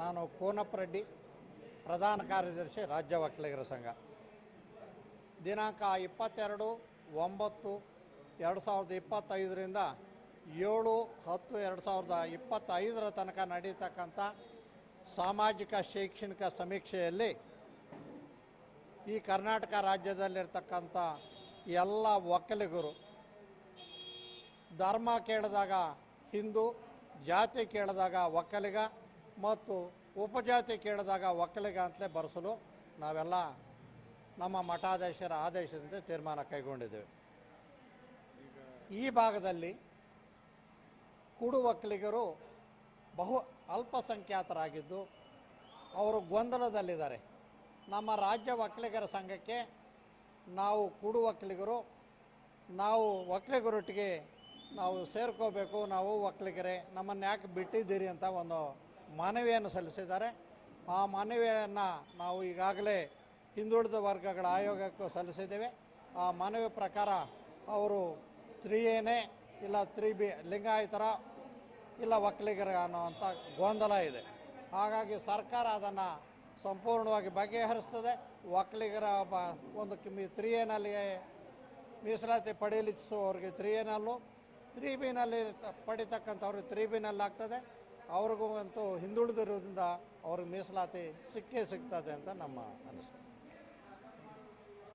ನಾನು ಕೋನಪ್ಪ ರೆಡ್ಡಿ, ಪ್ರಧಾನ ಕಾರ್ಯದರ್ಶಿ ರಾಜ್ಯ ವಕಲಿಗರ ಸಂಘ. ದಿನಾಂಕ ಇಪ್ಪತ್ತೆರಡು, ಒಂಬತ್ತು, ಎರಡು ಸಾವಿರದ ಇಪ್ಪತ್ತೈದರಿಂದ ಏಳು, ಹತ್ತು, ಎರಡು ಸಾವಿರದ ಇಪ್ಪತ್ತೈದರ ತನಕ ನಡೀತಕ್ಕಂಥ ಸಾಮಾಜಿಕ ಶೈಕ್ಷಣಿಕ ಸಮೀಕ್ಷೆಯಲ್ಲಿ ಈ ಕರ್ನಾಟಕ ರಾಜ್ಯದಲ್ಲಿರ್ತಕ್ಕಂಥ ಎಲ್ಲ ಒಕ್ಕಲಿಗರು ಧರ್ಮ ಕೇಳಿದಾಗ ಹಿಂದೂ, ಜಾತಿ ಕೇಳಿದಾಗ ಒಕ್ಕಲಿಗ ಮತ್ತು ಉಪಜಾತಿ ಕೇಳಿದಾಗ ಒಕ್ಕಲಿಗ ಅಂತಲೇ ಬರೆಸಲು ನಾವೆಲ್ಲ ನಮ್ಮ ಮಠಾಧೀಶರ ಆದೇಶದಂತೆ ತೀರ್ಮಾನ ಕೈಗೊಂಡಿದ್ದೇವೆ. ಈ ಭಾಗದಲ್ಲಿ ಕುಡು ಒಕ್ಕಲಿಗರು ಬಹು ಅಲ್ಪಸಂಖ್ಯಾತರಾಗಿದ್ದು ಅವರು ಗೊಂದಲದಲ್ಲಿದ್ದಾರೆ. ನಮ್ಮ ರಾಜ್ಯ ಒಕ್ಕಲಿಗರ ಸಂಘಕ್ಕೆ ನಾವು ಕುಡು ಒಕ್ಕಲಿಗರು, ನಾವು ಒಕ್ಕಲಿಗರೊಟ್ಟಿಗೆ ನಾವು ಸೇರ್ಕೋಬೇಕು, ನಾವು ಒಕ್ಕಲಿಗರೇ, ನಮ್ಮನ್ನು ಯಾಕೆ ಬಿಟ್ಟಿದ್ದೀರಿ ಅಂತ ಒಂದು ಮನವಿಯನ್ನು ಸಲ್ಲಿಸಿದ್ದಾರೆ. ಆ ಮನವಿಯನ್ನು ನಾವು ಈಗಾಗಲೇ ಹಿಂದುಳಿದ ವರ್ಗಗಳ ಆಯೋಗಕ್ಕೂ ಸಲ್ಲಿಸಿದ್ದೇವೆ. ಆ ಮನವಿ ಪ್ರಕಾರ ಅವರು ತ್ರೀ ಎನೇ ಇಲ್ಲ ತ್ರೀ ಬಿ ಲಿಂಗಾಯತರ ಇಲ್ಲ ಒಕ್ಕಲಿಗರ ಅನ್ನೋವಂಥ ಗೊಂದಲ ಇದೆ. ಹಾಗಾಗಿ ಸರ್ಕಾರ ಅದನ್ನು ಸಂಪೂರ್ಣವಾಗಿ ಬಗೆಹರಿಸ್ತದೆ. ಒಕ್ಕಲಿಗರ ಬ ಒಂದು ಕಿಮಿ ತ್ರೀ ಎನಲ್ಲಿ ಮೀಸಲಾತಿ ಪಡೆಯಲಿಸುವವರಿಗೆ ತ್ರೀ ಏನಲ್ಲೂ ತ್ರೀ ಬಿನಲ್ಲಿ ಪಡಿತಕ್ಕಂಥವ್ರಿಗೆ ತ್ರೀ ಬಿನಲ್ಲಿ ಆಗ್ತದೆ ಅವ್ರಿಗೂ ಅಂತೂ ಹಿಂದುಳಿದಿರೋದ್ರಿಂದ ಅವ್ರಿಗೆ ಮೀಸಲಾತಿ ಸಿಕ್ಕೇ ಸಿಗ್ತದೆ ಅಂತ ನಮ್ಮ ಅನಿಸಿಕೆ.